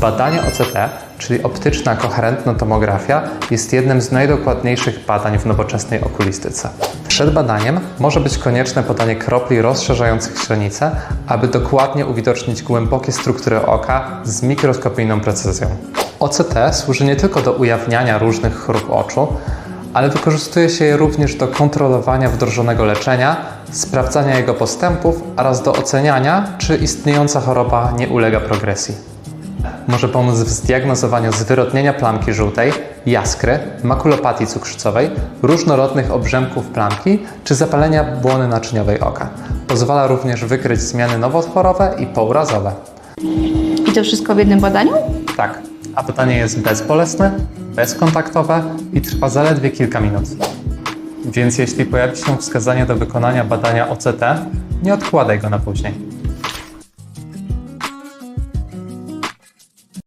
Badanie OCT, czyli optyczna koherentna tomografia, jest jednym z najdokładniejszych badań w nowoczesnej okulistyce. Przed badaniem może być konieczne podanie kropli rozszerzających źrenicę, aby dokładnie uwidocznić głębokie struktury oka z mikroskopijną precyzją. OCT służy nie tylko do ujawniania różnych chorób oczu, ale wykorzystuje się je również do kontrolowania wdrożonego leczenia, sprawdzania jego postępów oraz do oceniania, czy istniejąca choroba nie ulega progresji. Może pomóc w zdiagnozowaniu zwyrodnienia plamki żółtej, jaskry, makulopatii cukrzycowej, różnorodnych obrzęków plamki czy zapalenia błony naczyniowej oka. Pozwala również wykryć zmiany nowotworowe i pourazowe. I to wszystko w jednym badaniu? Tak, a badanie jest bezbolesne, bezkontaktowe i trwa zaledwie kilka minut. Więc jeśli pojawi się wskazanie do wykonania badania OCT, nie odkładaj go na później.